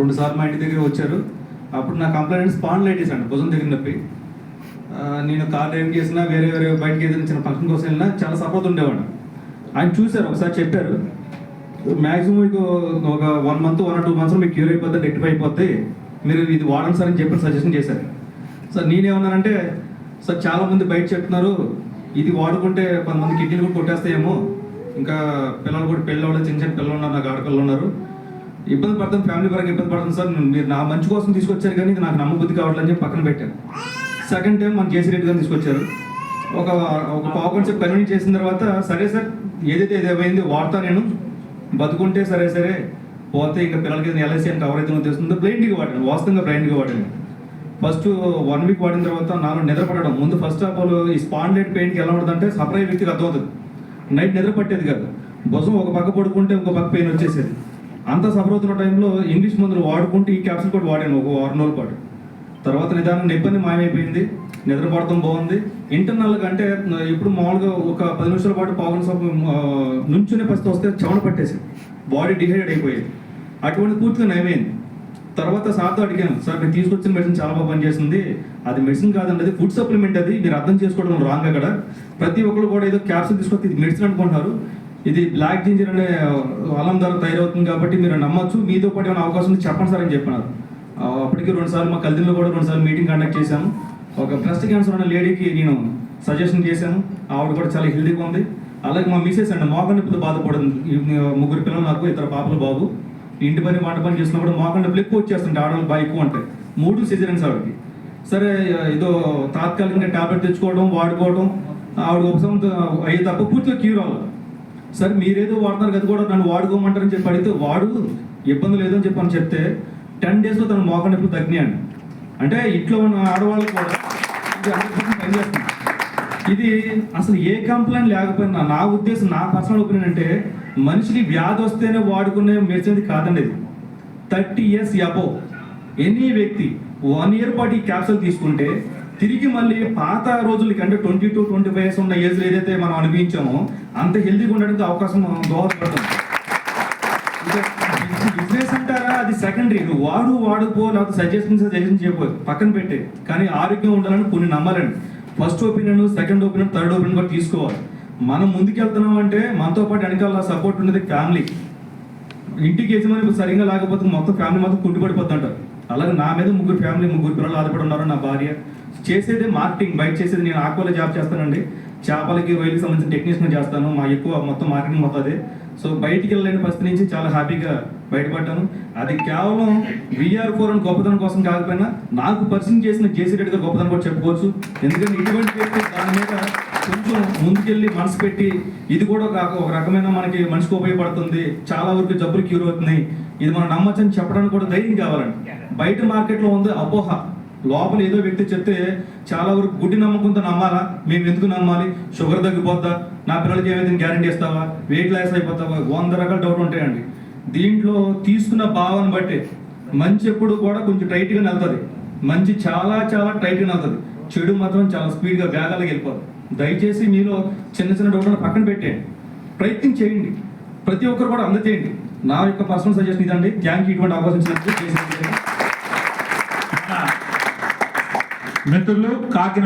రెండు సార్లు మా ఇంటి దగ్గర వచ్చారు. అప్పుడు నా కంప్లైంట్ స్పాండ్లైటిస్ అండి భుజం దగ్గర నొప్పి. నేను కార్ డ్రైవింగ్ చేసినా వేరే వేరే బయటకి ఏదైనా చిన్న ఫంక్షన్ కోసం వెళ్ళినా చాలా సపోర్ట్ ఉండేవాడు. ఆయన చూశారు ఒకసారి చెప్పారు. మ్యాక్సిమం మీకు ఒక one month one two months మీకు క్యూర్ అయిపోతే రెక్టిఫై అయిపోతే మీరు ఇది వాడండి సార్ అని చెప్పి సజెషన్ చేశారు. సార్ నేనేమన్నానంటే సార్ చాలామంది బయట చెప్తున్నారు ఇది వాడుకుంటే కొంతమంది కిడ్నీలు కూడా కొట్టేస్తాయేమో. ఇంకా పిల్లలు కూడా పెళ్ళి చిన్న చిన్న పిల్లలు ఉన్నారు నాకు ఆడపిల్లలు ఉన్నారు. ఇబ్బంది పడతాను ఫ్యామిలీ పరంగా ఇబ్బంది పడతాం సార్. మీరు నా మంచి కోసం తీసుకొచ్చారు కానీ నాకు నమ్మబుద్ధి కావట్లని చెప్పి పక్కన పెట్టాను. సెకండ్ టైం మన జేసీ రెడ్డి గారు తీసుకొచ్చారు. ఒక ఒక పావు గంట సేపు కన్వీన్ చేసిన తర్వాత సరే సార్ ఏదైతే ఏదేమైంది వాడతా నేను. బతుకుంటే సరే సరే పోతే ఇంకా పిల్లలకి ఎల్ఐసి అని కవర్ అయితే తెలుస్తుందో బ్లైండ్గా వాడాను వాస్తవంగా బ్లైండ్గా వాడాను. ఫస్ట్ వన్ వీక్ వాడిన తర్వాత నాలో నిద్ర పడడం. ముందు ఫస్ట్ ఆఫ్ ఆల్ ఈ స్పాండెడ్ పెయిన్కి ఎలా ఉంటుందంటే సపరేట్ వ్యక్తికి అర్థమవుతుంది. నైట్ నిద్ర పట్టేది కాదు. భుజం ఒక పక్క పడుకుంటే ఇంకో పక్క పెయిన్ వచ్చేసేది. అంత సఫర్ అవుతున్న టైంలో ఇంగ్లీష్ మందులు వాడుకుంటూ ఈ క్యాప్సిల్ కూడా వాడాను ఒక వారం రోజుల పాటు. తర్వాత నిదానం ఇబ్బంది మాయమైపోయింది నిద్రపడటం బాగుంది. ఇంటర్నల్ అంటే ఇప్పుడు మామూలుగా ఒక పది నిమిషాల పాటు పావుగంట సభ నుంచునే పరిస్థితి వస్తే చవన పట్టేసి బాడీ డిహైడ్రేట్ అయిపోయేది. అటువంటి పూర్తిగా నయమైంది. తర్వాత సార్తో అడిగాను సార్ నేను తీసుకొచ్చిన మెడిసిన్ చాలా బాగా పనిచేస్తుంది. అది మెడిసిన్ కాదండి అది ఫుడ్ సప్లిమెంట్ అది. మీరు అర్థం చేసుకోవడం రాంగ్ అక్కడ. ప్రతి ఒక్కరు కూడా ఏదో క్యాప్సిల్ తీసుకొస్తే ఇది మెడిసిన్ అనుకుంటున్నారు. ఇది బ్లాక్ జింజర్ అనే అలం ద్వారా తయారవుతుంది కాబట్టి మీరు నమ్మొచ్చు. మీతో పాటు ఏమైనా అవకాశం ఉంది చెప్పండి సార్ అని చెప్పినారు. అప్పటికి రెండుసార్లు మా కలిదిలో కూడా రెండుసార్లు మీటింగ్ కండక్ట్ చేశాను ఒక బ్రెస్ట్ క్యాన్సర్ ఉన్న లేడీకి నేను సజెషన్ చేశాను. ఆవిడ కూడా చాలా హెల్దీగా ఉంది. అలాగే మా మిసెస్ అండి మోకాళ్ళ నొప్పితో బాధపడుతుంది ముగ్గురు పిల్లలు నాకు ఇద్దరు పాపలు బాబు. ఇంటి పని వంట పని చేసినప్పుడు మోకాళ్ళ నొప్పులు ఎక్కువ వచ్చేస్తుంటే ఆడవాళ్ళు బాగా ఎక్కువ ఉంటాయి. మూడు సిజరెన్స్ ఆవిడకి. సరే ఏదో తాత్కాలికంగా టాబ్లెట్ తెచ్చుకోవడం వాడుకోవడం ఆవిడ ఉపశమనం అయ్యే తప్ప పూర్తిగా క్యూర్ అవ్వాలి సరే మీరేదో వాడుతున్నారు కదా కూడా నన్ను వాడుకోమంటారని చెప్పి అడిగితే వాడు ఇబ్బంది లేదని చెప్పని చెప్తే టెన్ డేస్లో తన మోకం ఎప్పుడు తగ్గినాయండి. అంటే ఇంట్లో ఉన్న ఆడవాళ్ళు కూడా ఇది 100% పనిచేస్తుంది. ఇది అసలు ఏ కంప్లైంట్ లేకపోయినా నా ఉద్దేశం నా పర్సనల్ ఒపీనియన్ అంటే మనిషికి వ్యాధి వస్తేనే వాడుకునే మెడిసిన్ కాదండి ఇది. థర్టీ ఇయర్స్ అబో ఎనీ వ్యక్తి వన్ ఇయర్ పాటు ఈ క్యాప్సూల్ తీసుకుంటే తిరిగి మళ్ళీ పాత రోజులకి అంటే twenty two twenty five years ఉన్న ఏజ్ ఏదైతే మనం అనుభవించామో అంత హెల్తీగా ఉండడానికి అవకాశం దోహదపడుతుంది. బిజినెస్ అంటారా? అది సెకండరీ. నువ్వు వాడు వాడుకో లేకపోతే సజెషన్ సజెషన్ చేయబో పక్కన పెట్టే. కానీ ఆరోగ్యం ఉండాలని కొన్ని నమ్మాలండి first opinion second opinion third opinion కూడా తీసుకోవాలి. మనం ముందుకెళ్తున్నాం అంటే మనతో పాటు వెనకాల సపోర్ట్ ఉండేది ఫ్యామిలీ ఇంటికి యజమాని సరిగా లేకపోతే మొత్తం ఫ్యామిలీ మొత్తం కుట్టుబడిపోతుంటారు అలాగే నా మీద ముగ్గురు ఫ్యామిలీ ముగ్గురు పిల్లలు ఆధారపడి ఉన్నారు నా భార్య. చేసేదే మార్కెటింగ్ బయట చేసేది నేను ఆక్వాలో జాబ్ చేస్తానండి. చేపలకి రొయ్యలకి సంబంధించిన టెక్నీషియన్ చేస్తాను. మా ఎక్కువ మొత్తం మార్కెటింగ్ మొత్తం అదే. సో బయటికి వెళ్ళలేని పరిస్థితి నుంచి చాలా హ్యాపీగా బయటపడ్డాను. అది కేవలం విఆర్ ఫోర్ అని గొప్పతనం కోసం కాకపోయినా నాకు పరిచయం చేసిన జేసీ రెడ్డి గారు గొప్పతనం కూడా చెప్పుకోవచ్చు. ఎందుకంటే ఇటువంటి దాని మీద ముందుకెళ్ళి మనసు పెట్టి ఇది కూడా ఒక ఒక రకమైన మనకి మనిషికి ఉపయోగపడుతుంది. చాలా వరకు జబ్బులు క్యూర్ అవుతున్నాయి. ఇది మనం నమ్మచ్చని చెప్పడానికి కూడా ధైర్యం కావాలండి. బయట మార్కెట్లో ఉంది అపోహ. లోపల ఏదో వ్యక్తి చెప్తే చాలా వరకు గుడ్డి నమ్మకంతో నమ్మాలా? మేము ఎందుకు నమ్మాలి? షుగర్ తగ్గిపోద్దా? నా పిల్లలకి ఏమైతే గ్యారంటీ ఇస్తావా? వెయిట్ లాస్ అయిపోతావా? వంద రకాల డౌట్ ఉంటాయండి. దీంట్లో తీసుకున్న భావాన్ని బట్టి మంచి ఎప్పుడు కూడా కొంచెం టైట్గా వెళ్తుంది. మంచి చాలా చాలా టైట్గా వెళ్తుంది. చెడు మాత్రం చాలా స్పీడ్గా వేగాలకు వెళ్ళిపోతుంది దయచేసి మీలో చిన్న చిన్న డౌట్లను పక్కన పెట్టేయండి ప్రయత్నం చేయండి. ప్రతి ఒక్కరు కూడా అందజేయండి నా యొక్క పర్సనల్ సజెషన్ ఇదండి. థ్యాంక్ యూ ఇటువంటి అవకాశం ఇచ్చినందుకు. మిత్రులు కాకినాడ